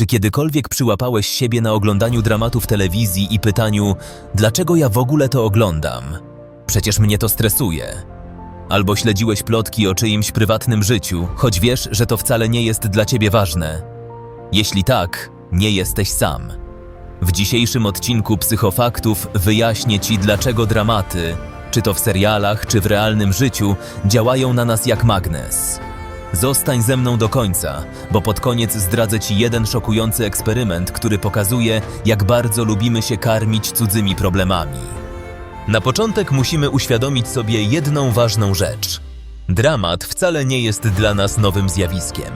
Czy kiedykolwiek przyłapałeś siebie na oglądaniu dramatów telewizji i pytaniu, dlaczego ja w ogóle to oglądam? Przecież mnie to stresuje. Albo śledziłeś plotki o czyimś prywatnym życiu, choć wiesz, że to wcale nie jest dla ciebie ważne. Jeśli tak, nie jesteś sam. W dzisiejszym odcinku Psychofaktów wyjaśnię Ci, dlaczego dramaty, czy to w serialach, czy w realnym życiu, działają na nas jak magnes. Zostań ze mną do końca, bo pod koniec zdradzę Ci jeden szokujący eksperyment, który pokazuje, jak bardzo lubimy się karmić cudzymi problemami. Na początek musimy uświadomić sobie jedną ważną rzecz. Dramat wcale nie jest dla nas nowym zjawiskiem.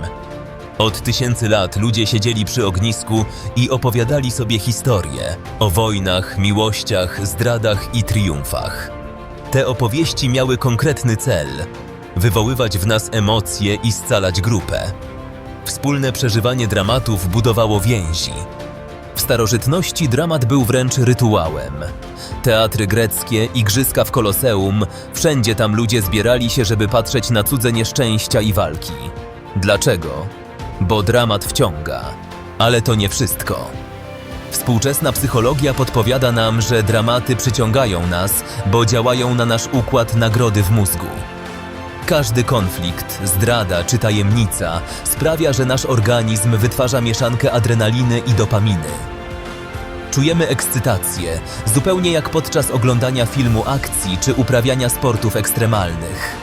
Od tysięcy lat ludzie siedzieli przy ognisku i opowiadali sobie historie o wojnach, miłościach, zdradach i triumfach. Te opowieści miały konkretny cel wywoływać w nas emocje i scalać grupę. Wspólne przeżywanie dramatów budowało więzi. W starożytności dramat był wręcz rytuałem. Teatry greckie, igrzyska w Koloseum, wszędzie tam ludzie zbierali się, żeby patrzeć na cudze nieszczęścia i walki. Dlaczego? Bo dramat wciąga. Ale to nie wszystko. Współczesna psychologia podpowiada nam, że dramaty przyciągają nas, bo działają na nasz układ nagrody w mózgu. Każdy konflikt, zdrada czy tajemnica sprawia, że nasz organizm wytwarza mieszankę adrenaliny i dopaminy. Czujemy ekscytację, zupełnie jak podczas oglądania filmu akcji czy uprawiania sportów ekstremalnych.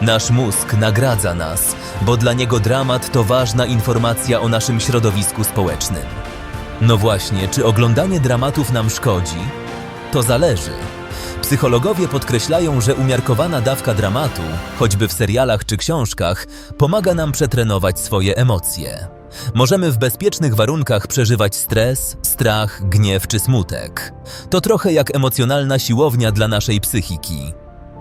Nasz mózg nagradza nas, bo dla niego dramat to ważna informacja o naszym środowisku społecznym. No właśnie, czy oglądanie dramatów nam szkodzi? To zależy. Psychologowie podkreślają, że umiarkowana dawka dramatu, choćby w serialach czy książkach, pomaga nam przetrenować swoje emocje. Możemy w bezpiecznych warunkach przeżywać stres, strach, gniew czy smutek. To trochę jak emocjonalna siłownia dla naszej psychiki.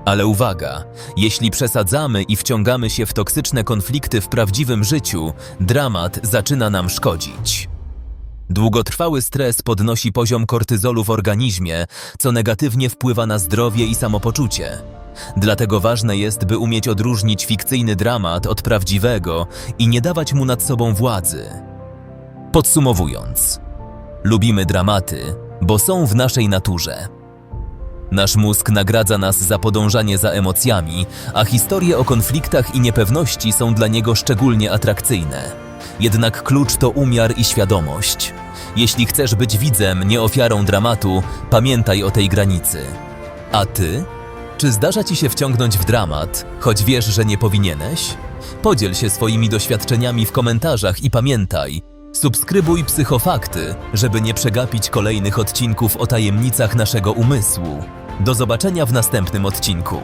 Ale uwaga, jeśli przesadzamy i wciągamy się w toksyczne konflikty w prawdziwym życiu, dramat zaczyna nam szkodzić. Długotrwały stres podnosi poziom kortyzolu w organizmie, co negatywnie wpływa na zdrowie i samopoczucie. Dlatego ważne jest, by umieć odróżnić fikcyjny dramat od prawdziwego i nie dawać mu nad sobą władzy. Podsumowując, lubimy dramaty, bo są w naszej naturze. Nasz mózg nagradza nas za podążanie za emocjami, a historie o konfliktach i niepewności są dla niego szczególnie atrakcyjne. Jednak klucz to umiar i świadomość. Jeśli chcesz być widzem, nie ofiarą dramatu, pamiętaj o tej granicy. A ty? Czy zdarza ci się wciągnąć w dramat, choć wiesz, że nie powinieneś? Podziel się swoimi doświadczeniami w komentarzach i pamiętaj, subskrybuj psychofakty, żeby nie przegapić kolejnych odcinków o tajemnicach naszego umysłu. Do zobaczenia w następnym odcinku.